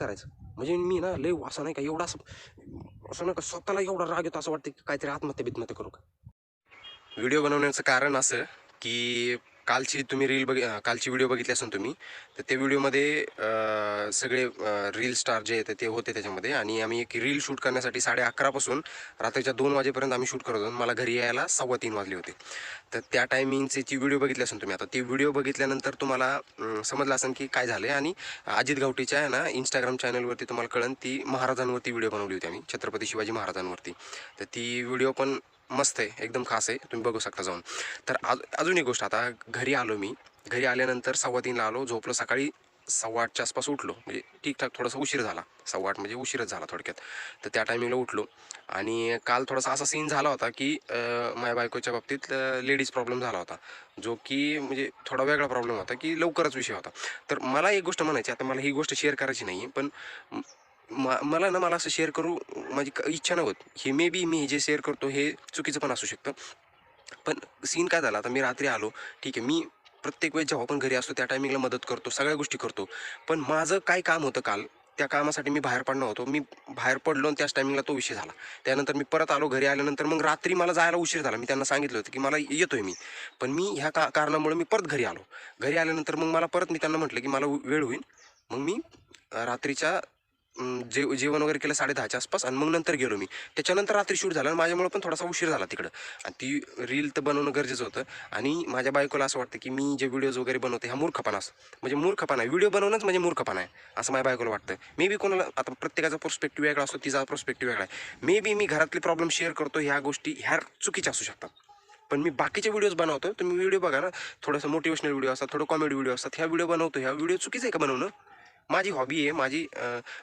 करायचं. म्हणजे मी ना लय असं नाही का एवढा असं असं नाही का स्वतःला एवढा राग येतो असं वाटतं की काहीतरी आत्महत्या बित्महत्या करू का? व्हिडिओ बनवण्याचं कारण असं की कालची तुम्ही रील बघ कालची व्हिडिओ बघितली असेल तुम्ही तर त्या व्हिडिओमध्ये सगळे रील स्टार जे आहेत ते होते त्याच्यामध्ये. आणि आम्ही एक रील शूट करण्यासाठी साडे अकरापासून रात्रीच्या दोन वाजेपर्यंत आम्ही शूट करत होतो. मला घरी यायला सव्वा तीन वाजले होते. तर त्या टायमिंगचे ती व्हिडिओ बघितली असेल तुम्ही आता ती व्हिडिओ बघितल्यानंतर तुम्हाला समजलं असेल की काय झालं आणि अजित गावटीच्या आहे ना इंस्टाग्राम चॅनलवरती तुम्हाला कळन ती महाराजांवरती व्हिडिओ बनवली होती आम्ही छत्रपती शिवाजी महाराजांवरती. तर ती व्हिडिओ पण मस्त आहे एकदम खास आहे तुम्ही बघू शकता जाऊन. तर आज अजून एक गोष्ट आता घरी आलो मी. घरी आल्यानंतर सव्वा तीनला आलो झोपलो सकाळी सव्वा आठच्या आसपास उठलो. म्हणजे ठीकठाक थोडासा उशीर झाला. सव्वा आठ म्हणजे उशीरच झाला थोडक्यात. तर त्या टायमिंगला उठलो. आणि काल थोडासा असा सीन झाला होता की माझ्या बायकोच्या बाबतीत लेडीज प्रॉब्लेम झाला होता. जो की म्हणजे थोडा वेगळा प्रॉब्लेम होता की लवकरच विषय होता. तर मला एक गोष्ट म्हणायची आता मला ही गोष्ट शेअर करायची नाही पण म- मला ना मला असं शेअर करू माझी क- इच्छा नव्हत. हे मे बी मी जे शेअर करतो हे चुकीचं पण असू शकतं. पण सीन काय झाला? आता मी रात्री आलो. ठीक आहे मी प्रत्येक वेळेस जेव्हा पण घरी असतो त्या टायमिंगला मदत करतो सगळ्या गोष्टी करतो. पण माझं काय काम होतं काल? त्या कामासाठी मी बाहेर पडणार होतो. मी बाहेर पडलो आणि त्याच टायमिंगला तो विषय झाला. त्यानंतर मी परत आलो घरी आल्यानंतर मग रात्री मला जायला उशीर झाला. मी त्यांना सांगितलं होतं की मला येतोय मी. पण मी ह्या का कारणामुळे मी परत घरी आलो. घरी आल्यानंतर मग मला परत मी त्यांना म्हटलं की मला वेळ होईल. मग मी रात्रीच्या जे जेवण वगैरे केलं साडे दहाच्या आसपास आणि मग नंतर गेलो मी. त्याच्यानंतर रात्री शूट झालं आणि माझ्यामुळे पण थोडासा उशीर झाला तिकडं. आणि ती रील तर बनवणं गरजेचं होतं. आणि माझ्या बायकोला असं वाटतं की मी जे व्हिडिओज वगैरे बनवते हा मूर्खपणा असं. म्हणजे मूर्खपणा आहे. व्हिडिओ बनवणंच म्हणजे मूर्खपणा आहे असं माझ्या बायकोला वाटतं. मे बी कोणाला आता प्रत्येकाचा पर्स्पेक्टिव्ह वेगळा असतो तिचा पर्स्पेक्टिव्ह वेगळा आहे. मे बी मी घरातले प्रॉब्लेम शेअर करतो ह्या गोष्टी ह्या चुकीच्या असू शकतात. पण मी बाकीचे व्हिडिओज बनवतो तुम्ही व्हिडिओ बघा ना. थोडंसं मोटिवेशनल व्हिडिओ असतात थोडं कॉमेडी व्हिडिओ असतात. ह्या व्हिडिओ बनवतो ह्या व्हिडिओ चुकीचं आहे का बनवणं? माझी हॉबी आहे माझी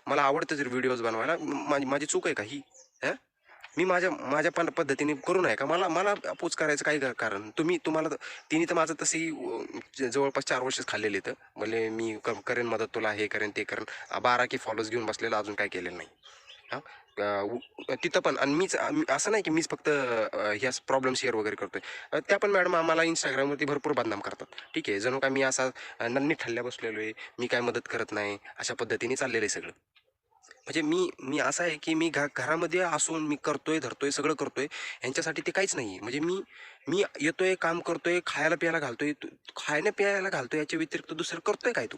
मला आवडतं जर व्हिडिओज बनवायला माझी माझी चूक आहे का ही? हां? मी माझ्या माझ्या पण पद्धतीने करू नये का? मला मला अपोज करायचं काही का- कारण? तुम्ही तुम्हाला तर- तिने तर माझं तसंही जवळपास चार वर्षच खाल्लेले तर म्हणजे मी क- करेन मदत तुला हे करेन ते करेन. बारा की फॉलोज घेऊन बसलेलं अजून काय केलेलं नाही हां. तिथं पण. आणि मीच असं नाही की मीच फक्त ह्या प्रॉब्लेम शेअर वगैरे करतोय. त्या पण मॅडम आम्हाला इंस्टाग्रामवरती भरपूर बदनाम करतात. ठीक आहे जणू काय मी असा नन्नी ठल्ल्या बसलेलो आहे मी काय मदत करत नाही अशा पद्धतीने चाललेलं आहे सगळं. म्हणजे मी मी असं आहे की मी घा घरामध्ये असून मी करतोय धरतोय सगळं करतोय यांच्यासाठी ते काहीच नाही आहे म्हणजे मी मी येतोय काम करतोय खायला प्यायला घालतोय तू- खायला प्यायला घालतोय याच्या व्यतिरिक्त दुसरं करतोय काय तू?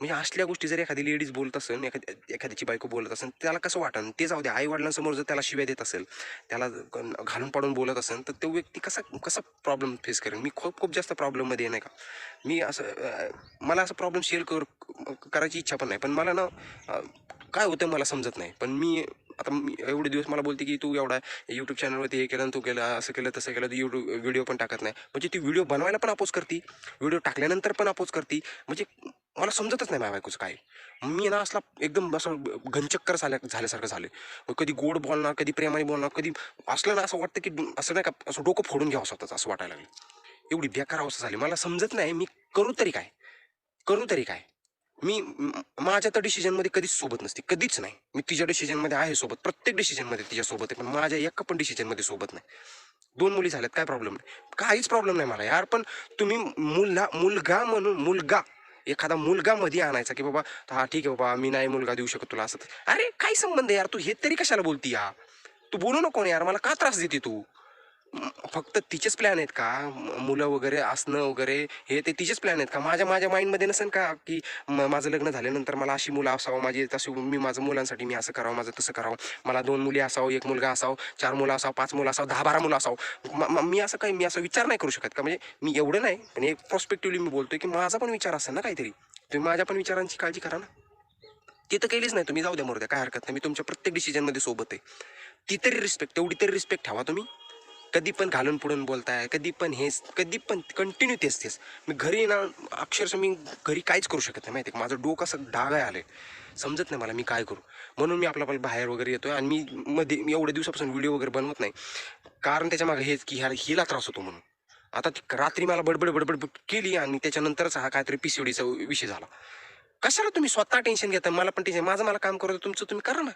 म्हणजे असल्या गोष्टी जर एखादी लेडीज बोलत असेल एखाद्या एखाद्याची बायको बोलत असेल त्याला कसं वाटन? ते जाऊ दे आई वडिलांसमोर जर त्याला शिव्या देत असेल त्याला घालून पाडून बोलत असेल तर तो व्यक्ती कसा कसा प्रॉब्लेम फेस करेल? मी खूप खूप जास्त प्रॉब्लेममध्ये नाही का? मी असं मला असं प्रॉब्लेम शेअर कर करायची इच्छा पण नाही. पण मला ना काय होतं मला समजत नाही. पण मी आता मी एवढे दिवस मला बोलते की तू एवढा यूट्यूब चॅनलवरती हे केलं तू केलं असं केलं तसं केलं यूट्यूब व्हिडिओ पण टाकत नाही. म्हणजे ती व्हिडिओ बनवायला पण अपोज करते. व्हिडिओ टाकल्यानंतर पण अपोज करते. म्हणजे मला समजतच नाही माझ्या बायकोचं काय मी ना असला एकदम असं घनचक्कर झाल्या झाल्यासारखं झालं मग कधी गोड बोलणार कधी प्रेमाने बोलणार कधी असलं ना असं वाटतं की असं नाही का असं डोकं फोडून घ्यावं स्वतःच असं वाटायला लागलं. एवढी बेकार अवस्था झाली. मला समजत नाही मी करू तरी काय? करू तरी काय? मी माझ्या तर डिसिजनमध्ये कधीच सोबत नसते. कधीच नाही. मी तिच्या डिसिजनमध्ये आहे सोबत. प्रत्येक डिसिजनमध्ये तिच्यासोबत आहे पण माझ्या एका पण डिसिजनमध्ये सोबत नाही. दोन मुली झाल्यात काय प्रॉब्लेम नाही. काहीच प्रॉब्लेम नाही मला यार पण तुम्ही मुला मुलगा म्हणून मुलगा एखादा मुलगा मध्ये आणायचा की बाबा हा ठीक आहे बाबा मी नाही मुलगा देऊ शकत तुला असं. अरे काय संबंध आहे यार? तू हे तरी कशाला बोलती या तू बोलू नको ना यार मला का त्रास देते तू? फक्त तिचेच प्लॅन आहेत का? मुलं वगैरे असणं वगैरे हे ते तिचेच प्लॅन आहेत का? माझ्या माझ्या माइंडमध्ये नसेल का की माझं लग्न झाल्यानंतर मला अशी मुलं असावं माझी तशी मी माझं मुलांसाठी मी असं करावं माझं तसं करावं. मला दोन मुली असावं एक मुलगा असावं चार मुलं असावं पाच मुलं असावं दहा बारा मुलं असावं. मी असं काही मी असं विचार नाही करू शकत का? म्हणजे मी एवढं नाही पण एक प्रॉस्पेक्टिव्हली मी बोलतोय की माझा पण विचार असेल ना काहीतरी. तुम्ही माझ्या पण विचारांची काळजी करा ना. ती तर केलीच नाही तुम्ही जाऊ द्या मोरद्या काय हरकत नाही. मी तुमच्या प्रत्येक डिसिजनमध्ये सोबत आहे. ती तरी रिस्पेक्ट तेवढी तरी रिस्पेक्ट ठेवा तुम्ही. कधी पण घालून पुढून बोलताय कधी पण हेच कधी पण कंटिन्यू तेच तेच. मी घरी ना अक्षरशः मी घरी काहीच करू शकत नाही माहिती आहे माझं डोकं असं डागाय आलं समजत नाही मला मी काय करू. म्हणून मी आपला बाहेर वगैरे येतोय आणि मी मध्ये मी एवढ्या दिवसापासून व्हिडिओ वगैरे बनवत नाही. कारण त्याच्यामागे हेच की ह्या हिला त्रास होतो म्हणून. आता रात्री मला बडबड बडबड केली आणि त्याच्यानंतरच हा काहीतरी पीसीओडीचा विषय झाला. कशाला तुम्ही स्वतः टेन्शन घेता? मला पण टेन्शन माझं मला काम करतो तुमचं तुम्ही करा ना.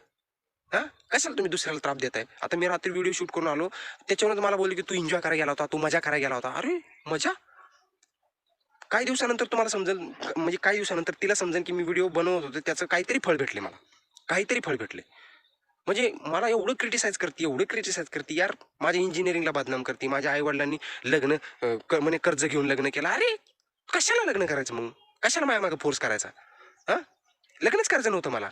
हा? कशाला तुम्ही दुसऱ्याला त्राप देताय? आता मी रात्री व्हिडिओ शूट करून आलो त्याच्यावर मला बोलले की तू एन्जॉय करायला गेला होता तू मजा करायला गेला होता. अरे मजा? काही दिवसानंतर तुम्हाला समजेल म्हणजे काही दिवसानंतर तिला समजेल की मी व्हिडिओ बनवत होतो त्याचं काहीतरी फळ भेटले मला. काहीतरी फळ भेटले. म्हणजे मला एवढं क्रिटिसाइज करते एवढं क्रिटिसाइज करते यार माझ्या इंजिनिअरिंगला बदनाम करते माझ्या आईवडिलांनी लग्न म्हणजे म्हणे कर्ज घेऊन लग्न केलं. अरे कशाला लग्न करायचं मग? कशाला माझ्या मागं फोर्स करायचा? हां? लग्नच करायचं नव्हतं मला.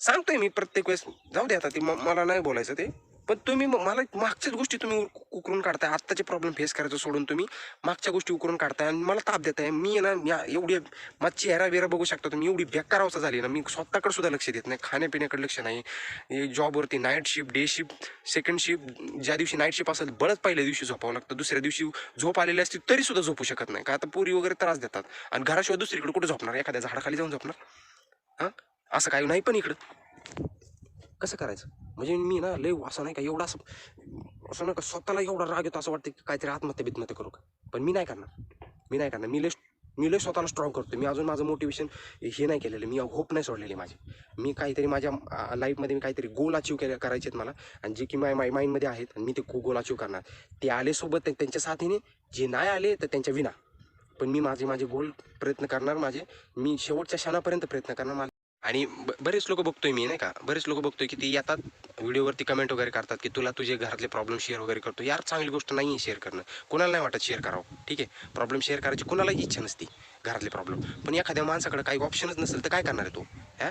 सांगतोय मी प्रत्येक वेळेस. जाऊ दे आता ते मला नाही बोलायचं ते. पण तुम्ही मला मागच्याच गोष्टी तुम्ही उकरून काढताय. आत्ताचे प्रॉब्लेम फेस करायचं सोडून तुम्ही. मागच्या गोष्टी उकरून काढताय आणि मला ताप देताय. मी आहे ना एवढी माझा चेहरा बिरा बघू शकता तुम्ही. एवढी बेकार अवस्था झाली ना. मी स्वतःकडे सुद्धा लक्ष देत नाही. खाण्यापिण्याकडे लक्ष नाही. जॉबवरती night shift day shift second shift ज्या दिवशी नाईट शिफ्ट असेल बरंच पहिल्या दिवशी झोपावं लागतं. दुसऱ्या दिवशी झोप आलेली असते तरी सुद्धा झोपू शकत नाही. का आता पुरी वगैरे त्रास देतात. आणि घराशिवाय दुसरीकडे कुठे झोपणार? एखाद्या झाडाखाली जाऊन झोपणार? हां? असं काही नाही पण इकडं. कसं करायचं? म्हणजे मी ना लय असं नाही का एवढा असं असं नाही का स्वतःला एवढा राग येतो असं वाटतं की काहीतरी आत्महत्या बित्महत्या करू का? पण मी नाही करणार. मी नाही करणार. मी लय मी लय स्वतःला स्ट्रॉंग करतो मी अजून माझं मोटिवेशन हे नाही केलेलं. मी होप नाही सोडलेली माझी. मी काहीतरी माझ्या लाईफमध्ये मी काहीतरी गोल अचीव केले करायचे आहेत मला. आणि जे की माय माय माइंडमध्ये आहेत आणि मी ते गोल अचीव करणार. ते आले सोबत त्यांच्या साथीने जे नाही आले तर त्यांच्या विना. पण मी माझे माझे गोल प्रयत्न करणार माझे. मी शेवटच्या क्षणापर्यंत प्रयत्न करणार. मला आणि ब- बरेच लोक बघतोय मी नाही का? बरेच लोक बघतोय की ते येतात व्हिडिओवरती कमेंट वगैरे करतात की तुला तुझे घरातले प्रॉब्लेम शेअर वगैरे करतो यार चांगली गोष्ट नाही आहे शेअर करणं. कोणाला नाही वाटत शेअर करावं. ठीक आहे? प्रॉब्लेम शेअर करायची कोणालाही इच्छा नसती घरातले प्रॉब्लेम पण एखाद्या माणसाकडे काही ऑप्शनच नसेल तर काय करणार आहे तो? हा?